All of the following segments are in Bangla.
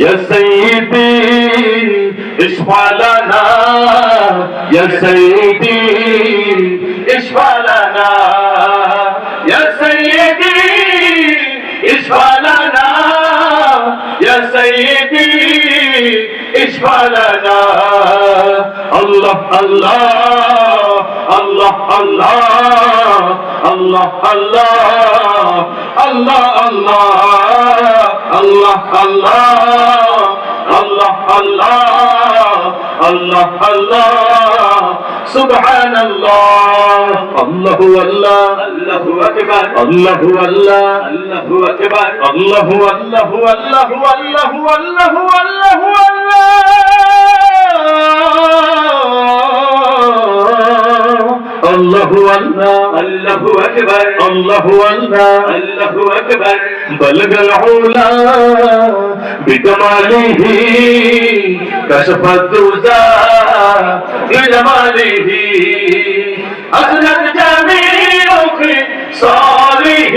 يا سيدي اشفع لنا يا سيدي اشفع لنا يا سيدي اشفع لنا يا سيدي اشفع لنا الله الله الله الله الله الله الله الله الله الله الله الله الله سبحان الله الله الله الله أكبر الله الله الله أكبر الله الله الله الله الله الله الله আল্লাহু আল্লাহ আল্লাহু আকবার। আল্লাহু আল্লাহ আল্লাহু আকবার। বলগল উলা বিজমালিহি কশফাতুজা বিজমালিহি أخلق جميعك صالح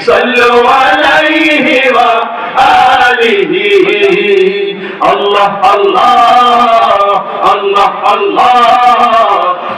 صلوا عليه وآله الله الله الله الله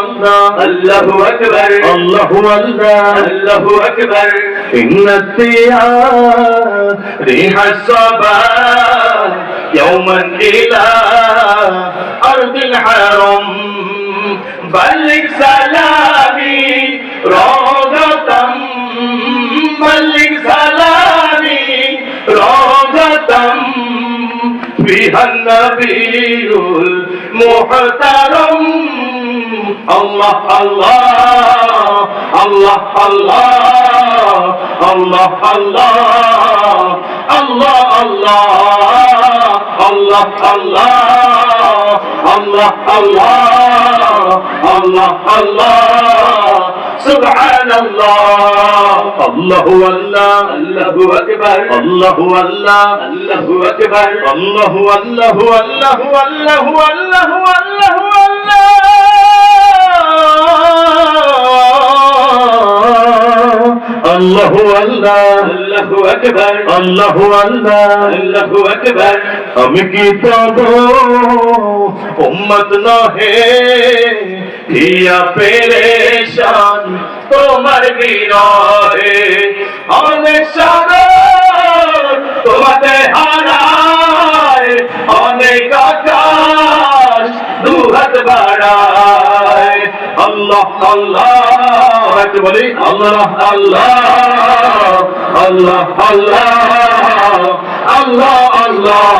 الله الله أكبر. الله الله الله أكبر. إن الثياب ريح الصبا يوما إلى أرض الحرم. بلغ سلامي روضة بلغ سلامي روضة. فيها النبي المحترم. الله الله الله الله الله الله الله الله الله الله الله الله الله سبحان الله الله الله الله أكبر الله الله الله أكبر الله الله الله الله الله الله আল্লাহু আল্লাহ। আল্লাহু আকবার। আল্লাহু আল্লাহ। আল্লাহু আকবার। আমি কি তব উম্মত নহে। হিয়া পেরেশান তোমার বিরহে। অনেক সারা তোমাতে হারায়। অনেক আকাশ দুহাত বাড়ায়। আল্লাহ আল্লাহ। একটু বলি আল্লাহ আল্লাহ আল্লাহ আল্লাহ আল্লাহ আল্লাহ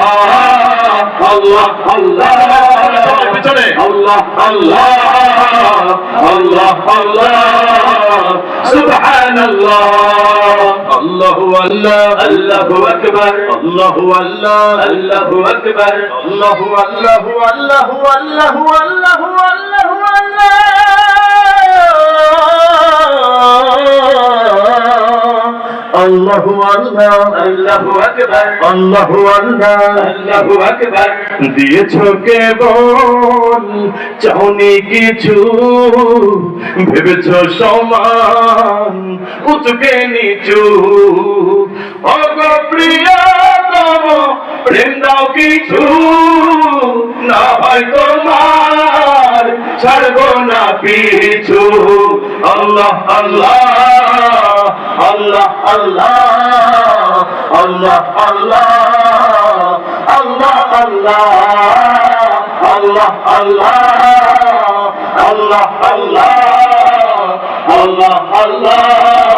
আল্লাহ আল্লাহ পিছনে আল্লাহ আল্লাহ আল্লাহ আল্লাহ সুবহানাল্লাহ আল্লাহু আল্লাহ আল্লাহু আকবার আল্লাহু আল্লাহ আল্লাহু আকবার আল্লাহু আল্লাহু আল্লাহু আল্লাহু আল্লাহু আল্লাহু আল্লাহু আল্লাহ আল্লাহু আকবার আল্লাহু আল্লাহ আল্লাহু আকবার। দিয়েছ কেবল চাওনি কিছু ভেবেছো সমান উচকে নিচু। অগ প্রিয়তম প্রেম দাও কিছু না হয় তোমার ছাড়বো না পিছু আল্লাহ আল্লাহ আল্লাহ আল্লাহ আল্লাহ আল্লাহ আল্লাহ আল্লাহ আল্লাহ আল্লাহ আল্লাহ আল্লাহ আল্লাহ আল্লাহ